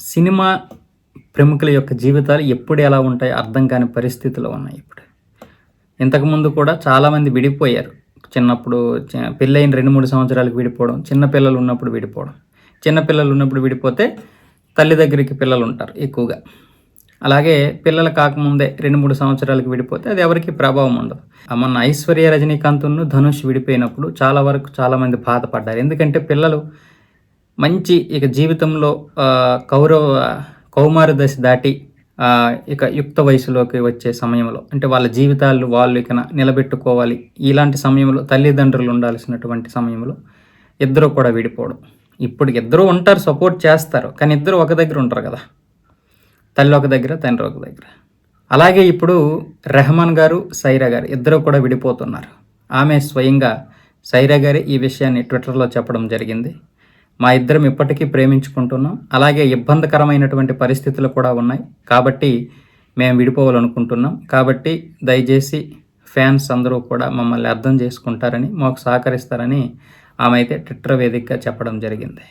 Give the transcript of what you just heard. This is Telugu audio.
సినిమా ప్రముఖుల యొక్క జీవితాలు ఎప్పుడు ఎలా ఉంటాయో అర్థం కాని పరిస్థితులు ఉన్నాయి ఇప్పుడు. ఇంతకుముందు కూడా చాలామంది విడిపోయారు. చిన్నప్పుడు పెళ్ళైన రెండు మూడు సంవత్సరాలకు విడిపోవడం చిన్నపిల్లలు ఉన్నప్పుడు విడిపోవడం. చిన్నపిల్లలు ఉన్నప్పుడు విడిపోతే తల్లి దగ్గరికి పిల్లలు ఉంటారు ఎక్కువగా. అలాగే పిల్లలు కాకముందే రెండు మూడు సంవత్సరాలకు విడిపోతే అది ఎవరికి ప్రభావం ఉండదు. ఆ మొన్న ఐశ్వర్య రజనీకాంత్ను ధనుష్ విడిపోయినప్పుడు చాలా వరకు చాలామంది బాధపడ్డారు. ఎందుకంటే పిల్లలు మంచి ఇక జీవితంలో కౌరవ కౌమార దశ దాటి ఇక యుక్త వయసులోకి వచ్చే సమయంలో అంటే వాళ్ళ జీవితాలు వాళ్ళు ఇక నిలబెట్టుకోవాలి. ఇలాంటి సమయంలో తల్లిదండ్రులు ఉండాల్సినటువంటి సమయంలో ఇద్దరు కూడా విడిపోవడం. ఇప్పుడు ఇద్దరు ఉంటారు సపోర్ట్ చేస్తారు కానీ ఇద్దరు ఒక దగ్గర ఉంటారు కదా. తల్లి ఒక దగ్గర తండ్రి ఒక దగ్గర. అలాగే ఇప్పుడు రెహమాన్ గారు సైరా గారు ఇద్దరు కూడా విడిపోతున్నారు. ఆమె స్వయంగా సైరా గారి ఈ విషయాన్ని ట్విట్టర్లో చెప్పడం జరిగింది. మా ఇద్దరం ఇప్పటికీ ప్రేమించుకుంటున్నాం. అలాగే ఇబ్బందికరమైనటువంటి పరిస్థితులు కూడా ఉన్నాయి. కాబట్టి మేము విడిపోవాలనుకుంటున్నాం. కాబట్టి దయచేసి ఫ్యాన్స్ అందరూ కూడా మమ్మల్ని అర్థం చేసుకుంటారని మాకు సహకరిస్తారని ఆమె అయితే ట్విట్టర్ వేదికగా చెప్పడం జరిగింది.